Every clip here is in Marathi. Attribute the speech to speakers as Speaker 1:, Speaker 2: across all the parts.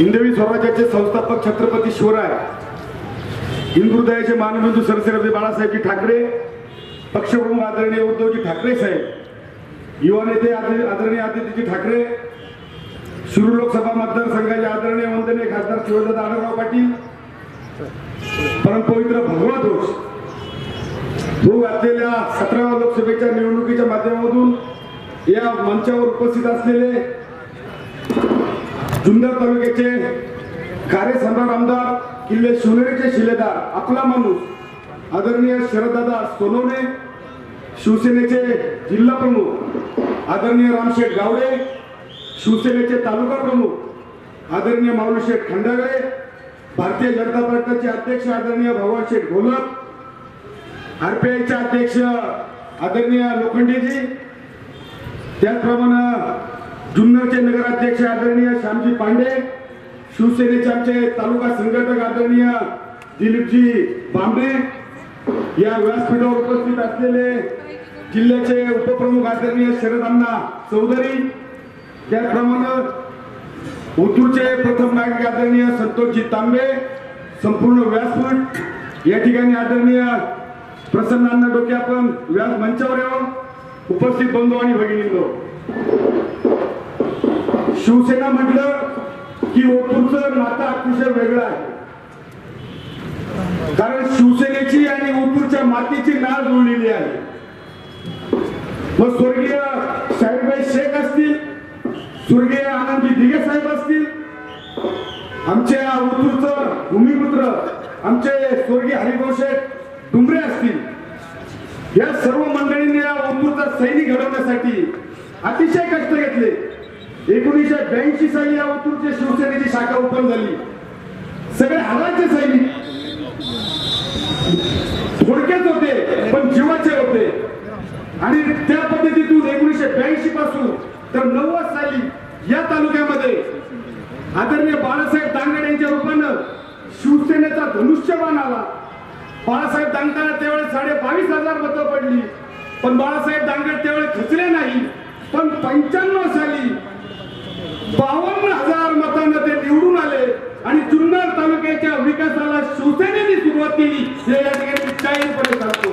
Speaker 1: हिंदवी स्वराज्याचे संस्थापक छत्रपती शिवराय हिंदुदयाचे मानबंधू सरसेरपती बाळासाहेबजी ठाकरे पक्षप्रमुख आदरणीय उद्धवजी ठाकरे साहेब युवा नेते आदरणीय आदरणीय आदित्यजी ठाकरे शिरूर लोकसभा मतदारसंघाचे आदरणीय वंदनीय खासदार शिवदादा आढळराव पाटील परमपवित्र भगवा ध्वज तो घातलेल्या सतराव्या लोकसभेच्या निवडणुकीच्या माध्यमातून या मंचावर उपस्थित असलेले जुन्नर तालुक्याचे कार्यसम्राट आमदार किल्ले सोनेरीचे शिलेदार आपला माणूस आदरणीय शरददादा सोनवणे शिवसेनेचे जिल्हा प्रमुख आदरणीय रामशेठ गावडे शिवसेनेचे तालुका प्रमुख आदरणीय माऊलीशेठ खंडागळे भारतीय जनता पार्टीचे अध्यक्ष आदरणीय भगवान शेठ घोलप आरपीआयचे अध्यक्ष आदरणीय लोखंडेजी त्याचप्रमाणे जुन्नरचे नगराध्यक्ष आदरणीय श्यामजी पांडे शिवसेनेचे आमचे तालुका संघटक आदरणीय दिलीपजी बांबे या व्यासपीठावर उपस्थित असलेले जिल्ह्याचे उपप्रमुख आदरणीय शरदांना चौधरी त्याचप्रमाणे ओतूरचे प्रथम नागरिक आदरणीय संतोषजी तांबे संपूर्ण व्यासपीठ या ठिकाणी आदरणीय प्रसन्नांना डोके आपण व्यास मंचावर येऊन उपस्थित बंधू आणि भगिनींनो. शिवसेना म्हटलं की हो, ओतूरचं नातं अतिशय वेगळं आहे. कारण शिवसेनेची आणि ओतूरच्या मातीची नाळ जुळलेली आहे. मग स्वर्गीय साहेबभाई शेख असतील स्वर्गीय आनंदजी दिगे साहेब असतील आमच्या ओतूरचं भूमिपुत्र आमचे स्वर्गीय हरिभाऊ शेठ डुंबरे असतील या सर्व मंडळींनी या ओतूरचा सैनिक घडवण्यासाठी अतिशय कष्ट घेतले. एकोणीसशे ब्याऐंशी साली या ओतूरच्या शिवसेनेची शाखा ओपन झाली. सगळे हाडाचे सैनिक. थोडक्यात होते पण जीवाचे होते. आणि त्या पद्धतीतून एकोणीसशे ब्याऐंशी पासून तर नव्वद साली या तालुक्यामध्ये आदरणीय बाळासाहेब दांगड यांच्या रूपानं शिवसेनेचा धनुष्यबाण आला. बाळासाहेब दांगडाला त्यावेळेस साडे बावीस हजार मतं पडली. पण बाळासाहेब दांगड त्यावेळेस खचले नाही. पण पंच्याण्णव साली बावन्न हजार मतांना ते निवडून आले आणि जुन्नर तालुक्याच्या विकासाला शिवसेनेने सुरुवात केली. हे या ठिकाणी जाहीरपणे सांगतो.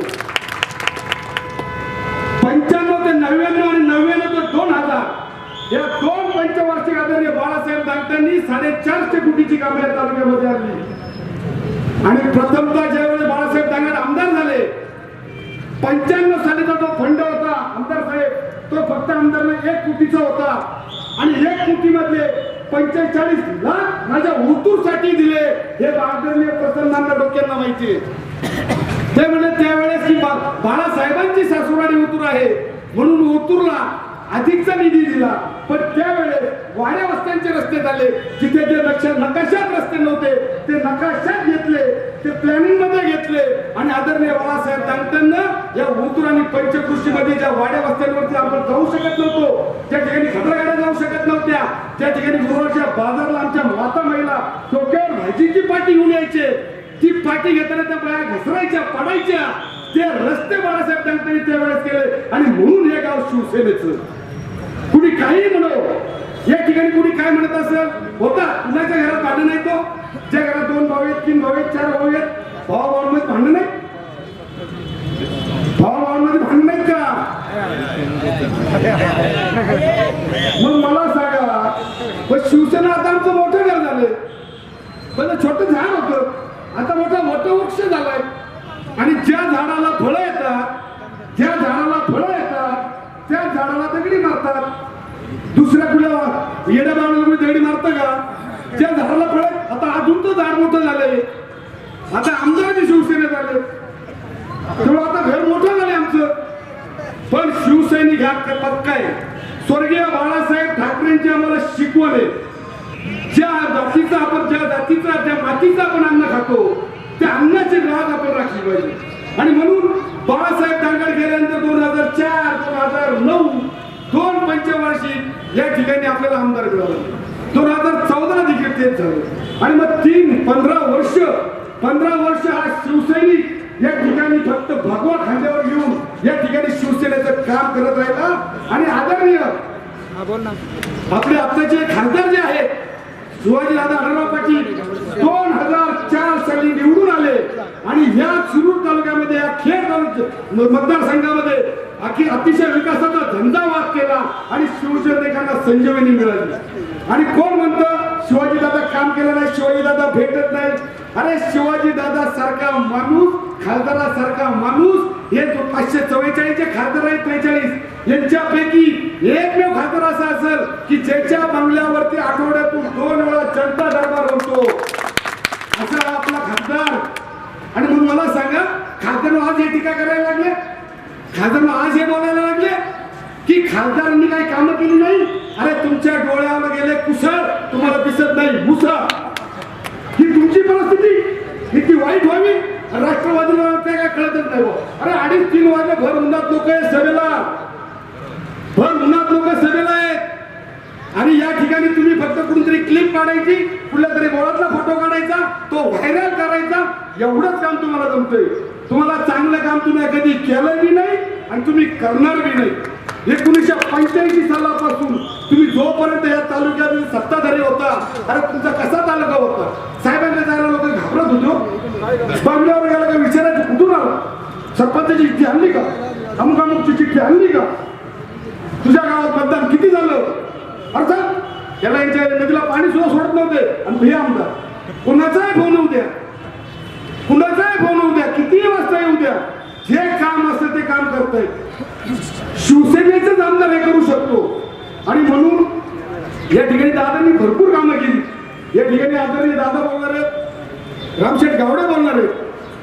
Speaker 1: पंच्याण्णव ते नव्याण्णव आणि नव्याण्णव ते दोन हजार. या दोन पंचवार्षिक आदरणीय बाळासाहेब दांगटांनी साडेचारशे कोटीची कामे या तालुक्यामध्ये आणली. आणि प्रथमता ज्यावेळेस बाळासाहेब दांगड आमदार झाले पंच्याण्णव सालीचा जो फंड होता आमदार साहेब तो फक्त आमदारला एक कोटीचा होता. आणि एक कोटीमधले पंचेचाळीस लाख माझ्या साठी दिले. हे आदरणीय प्रसन्नांना डोक्यांना माहिती ते म्हणजे त्यावेळेस की बाळासाहेबांची सासुराडी उतूर आहे. म्हणून उतूरला अधिकचा निधी दिला. पण त्यावेळेस वाड्या वस्त्यांचे रस्ते झाले. जिथे जे लक्ष नकाशात रस्ते नव्हते ते नकाशात घेतले. ते प्लॅनिंगमध्ये घेतले. आणि आदरणीय या उतूर आणि पंचकृषीमध्ये ज्या वाड्या वस्त्यांवरती आपण जाऊ शकत नव्हतो त्या ठिकाणी खतराकडे जाऊ शकत नव्हत्या त्या ठिकाणी गुरुवारच्या बाजारला आमच्या माता महिला डोक्यावर भाजीची पाठी घेऊन यायचे. ती पाठी घेताना त्या बाया घसरायच्या पडायच्या. ते रस्ते बाळासाहेब दांगटांनी त्यावेळेस केले. आणि म्हणून हे गाव शिवसेनेचं. कुणी काही म्हणो या ठिकाणी कुणी काय म्हणत असेल? होता कुणाच्या घरात भांडण नाही तो? ज्या घरात दोन भाऊ आहेत तीन भाऊ आहेत चार भाऊ आहेत भावा भावांमध्ये भांडण नाही भावा भावांमध्ये भांडण नाहीत का मग मला सांगा पण शिवसेना आता आमचं मोठं घर झालं. पहिलं छोटं झाड होतं. आता मोठं मोठं वृक्ष झालाय. आणि ज्या झाडाला फळं येतात ज्या झाडाला फळं येतात त्या झाडाला दगडी मारतात. दुसऱ्या कुठल्या येड्या बाळाला कोणी दगडी मारतं का? ज्या झाडाला फळ आता अजून तर झाड मोठं झालंय. आता आमदाराची शिवसेनेत आले. तेव्हा आता घर मोठं शिवसैनिक शिवसैनिक ते पक्का आहे. स्वर्गीय बाळासाहेब ठाकरेंची आम्हाला शिकवण आहे ज्या जातीचा आपण ज्या जातीचा ज्या मातीचा आपण अन्न खातो त्या अन्नाची राग आपण राखली पाहिजे. आणि म्हणून बाळासाहेब ठाकरे गेल्यानंतर दोन हजार चार दोन हजार नऊ दोन पंचवार्षिक या ठिकाणी आपल्याला आमदार मिळाला दोन हजार चौदा देखील तेच झालं. आणि मग तीन पंधरा वर्ष पंधरा वर्ष हा शिवसैनिक या ठिकाणी फक्त भगवा खांद्यावर घेऊन या ठिकाणी शिवसेनेचं काम करत राहिला आणि आदरणीय आपले आत्ताचे खासदार जे आहेत शिवाजी दादा आढळराव पाटील दोन हजार चार साली निवडून आले. आणि ह्या शिरूर तालुक्यामध्ये या खेड तालुक्या म- मतदारसंघामध्ये अखी अतिशय विकासाचा झंझावात केला आणि शिवसैनिकांना संजीवनी मिळाली. आणि कोण म्हणतं शिवाजी दादा काम केलं नाही शिवाजी दादा भेटत नाही? अरे शिवाजी दादा सारखा माणूस खासदारासारखा माणूस हे पाचशे चव्वेचाळीसचे खासदार आहेत त्रेचाळीस. यांच्यापैकी एकमेव खासदार असा असेल की ज्याच्या बंगल्यावरती आठवड्यातून दोन वेळा जनता दरबार होतो. असा आपला खासदार. आणि म्हणून मला सांगा खासदार आज हे टीका करायला लागले? खासदार आज हे बोलायला लागले? की खासदारांनी काही कामं केली नाही? अरे तुमच्या डोळ्यावर गेले कुसळ तुम्हाला दिसत नाही मुसळ. ही तुमची परिस्थिती किती वाईट व्हावी? राष्ट्रवादीला ते काय कळतच नाही बुवा. अरे अडीच तीन वाजले भर उन्हात लोक आहेत सभेला. भर उन्हात लोक सभेला आहेत. आणि या ठिकाणी तुम्ही फक्त कुठेतरी क्लिप काढायची कुठल्या तरी बोळातला फोटो काढायचा तो व्हायरल करायचा. एवढंच काम तुम्हाला जमतंय. तुम्हाला चांगलं काम तुम्ही कधी केलं बी नाही आणि तुम्ही करणार बी नाही. एकोणीसशे पंच्याऐंशी सालापासून तुम्ही जोपर्यंत या तालुक्यात सत्ताधारी होता अरे तुमचा कसा तालुका होता? साहेबांच्या जायला लोक घाबरत होतो हो. बांगल्यावर गेला का विचारायचं कुठून आला सरपंचाची चिठ्ठी आणली का? अमुक अमुकची चिठ्ठी आणली का? तुझ्या गावात मतदान किती झालं? अर्थात याला यांच्या नदीला पाणी सुद्धा सोडत नव्हते. आणि हे आमदार. कुणाचाही फोन येऊ द्या. कुणाचाही फोन येऊ द्या. किती वाजता येऊ द्या. जे काम असतं ते काम करताय. शिवसेनेचंच आमदार हे करू शकतो. आणि म्हणून या ठिकाणी दादांनी भरपूर कामं केली. या ठिकाणी आदरणीय दादा बोलणार रामशेठ गावडे बोलणार. आहेत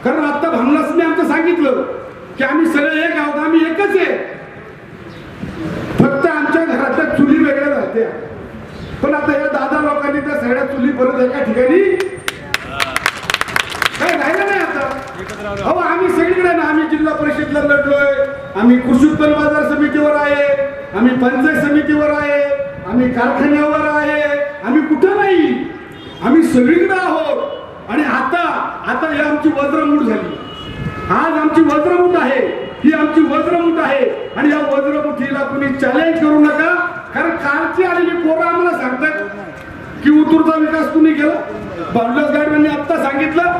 Speaker 1: कारण आता भामलासने आमचं सांगितलं की आम्ही सगळे एक आहोत आम्ही एकच आहे. फक्त आमच्या घरातल्या चुली वेगळ्या राहत्या. पण आता या दादा लोकांनी त्या सगळ्या चुली परत एका ठिकाणी काय राहिलं नाही आता. अहो आम्ही सगळीकडे ना आम्ही जिल्हा परिषदला लढलोय. आम्ही कृषी उत्पन्न बाजार समितीवर आहे. आम्ही पंचायत समितीवर आहे. आम्ही कारखान्यावर आहे. आम्ही कुठं नाही. आम्ही सगळीकडे आहोत. आणि आता आता हे आमची वज्रमूठ झाली. आज आमची वज्रमूठ आहे. ही आमची वज्रमूठ आहे. आणि या वज्रमुठीला कुणी चॅलेंज करू नका. कारण कालची आलेली पोरं आम्हाला सांगतात की उतूरचा विकास कुणी केला. बाबुलास गाडवांनी आता सांगितलं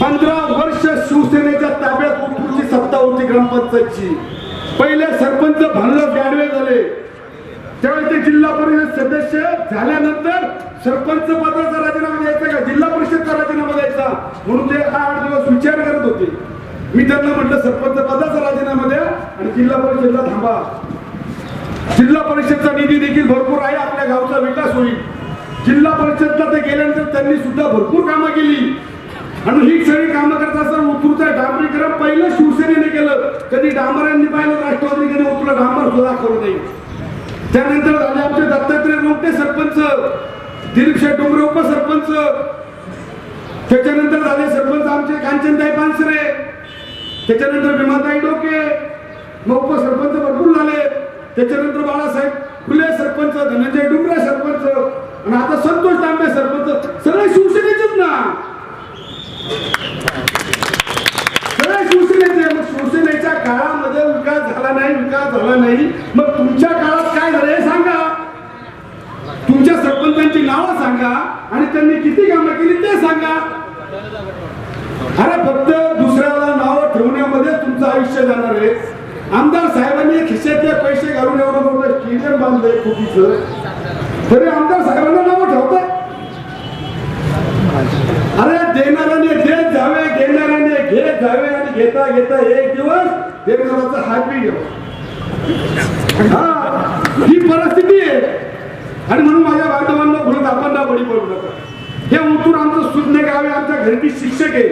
Speaker 1: पंधरा वर्ष शिवसेनेच्या ताब्यात उतूरची सत्ता होती ग्रामपंचायतची पहिले सरपंच भानदास गाडवे झाले. त्यावेळी ते जिल्हा परिषद सदस्य झाल्यानंतर सरपंच पदाचा राजीनामा द्यायचा का? जिल्हा परिषदचा राजीनामा द्यायचा? म्हणून ते आठ दिवस विचार करत होते. मी त्यांना म्हटलं सरपंच पदाचा राजीनामा द्या आणि जिल्हा परिषदला थांबा. जिल्हा परिषदचा निधी देखील भरपूर आहे आपल्या गावचा विकास होईल. जिल्हा परिषदला ते गेल्यानंतर त्यांनी सुद्धा भरपूर कामं केली. आणि ही सगळी कामं करत असताना उतरूचं डांबरीकरण पहिलं शिवसेनेने केलं. कधी डांबरांनी पाहिलं राष्ट्रवादी कधी उतरलं डांबर सुद्धा करू नये. त्यानंतर झाले आमचे दत्तात्रय रोपटे सरपंच दिलीप शेठ डोंगरे उपसरपंच. त्याच्यानंतर झाले सरपंच आमचे कांचनताई पानसरे. त्याच्यानंतर भीमाताई डोके. मग उपसरपंच भरपूर झाले. त्याच्यानंतर बाळासाहेब फुले सरपंच धनंजय डुंगरे सरपंच आणि आता संतोष तांबे सरपंच. सगळे शिवसेनेचेच ना सगळे शिवसेनेचे मग शिवसेनेच्या काळामध्ये विकास झाला नाही विकास झाला नाही मग तुमच्या काळात काय झालं हे सांगा तुमच्या सरपंचांची नावं सांगा तुम्ही किती कामं केली ते सांगा. अरे फक्त दुसऱ्याला नाव ठेवण्यामध्ये तुमचं आयुष्य जाणार आहे. आमदार साहेबांनी खिशातले पैसे घालून एवढं मोठं स्टेडियम बांधलंय खुपीच तरी आमदार साहेबांना नाव ठेवतात. अरे देणाऱ्याने घेत जावे घेणाऱ्याने घेत जावे आणि घेता घेता एक दिवस देणाराचा हात बी घ्यावा हा ही परिस्थिती आहे. आणि म्हणून माझ्या बांधवांना म्हणून आपण ना बळी पडू नका. हे उतरून आमचं सुज्ञ गाव आहे आमच्या घरटी शिक्षक आहे.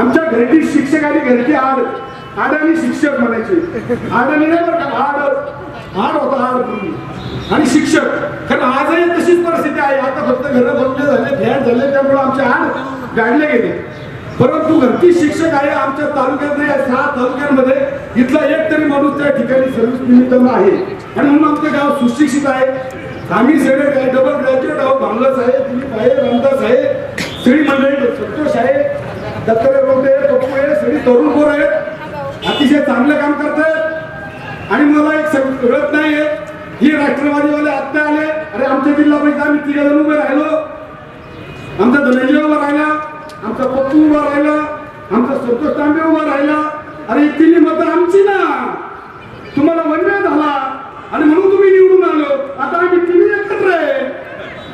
Speaker 1: आमच्या घरटी शिक्षक आणि घरटी आड. आडानी शिक्षक म्हणायचे. आडानी नाही बरं का आड. आड होता आड पूर्वी आणि शिक्षक. कारण आजही तशीच परिस्थिती आहे. आता फक्त घरं बंद झाले फ्लॅट झाले त्यामुळे आमचे आड गाडले गेले. परंतु घरटी शिक्षक आहे आमच्या तालुक्यात या सहा तालुक्यांमध्ये इथला एक तरी माणूस त्या ठिकाणी सर्व्हिस निमित्तानं आहे. आणि म्हणून आमचं गाव सुशिक्षित आहे. आम्ही सगळे काय डबल ग्रॅज्युएट आहोत भांगलाच आहे दिलीप आहे रामदास आहे सगळी मंडळी संतोष आहे दत्तात्रय रोडे पप्पू आहे सगळी तरुण पोर आहेत अतिशय चांगलं काम करतायत. आणि मला एक सग- कळत नाहीये ही राष्ट्रवादीवाले आत्ता आले अरे आमच्या जिल्हा परिषद आम्ही तिघ जण उभे राहिलो. आमचा धनंजय उभा राहिला आमचा पप्पू उभा राहिला आमचा संतोष तांबे उभा राहिला. अरे तिन्ही मतं आमची ना. तुम्हाला वनव्या झाला. आणि म्हणून तुम्ही निवडून आता आम्ही तिन्ही एकत्र आहे.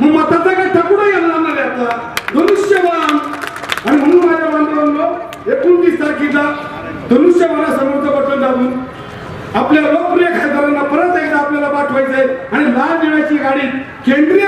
Speaker 1: मग मताचा काय ठकुडा येणार नाही आता? धनुष्यवान आणि म्हणून माझ्या बांधवांनो एकोणतीस तारखेला धनुष्यबाणासमोरचं बटन दाबून आपल्या लोकप्रिय खासदारांना परत एकदा आपल्याला पाठवायचंय. आणि लाल निळ्याची गाडी केंद्रीय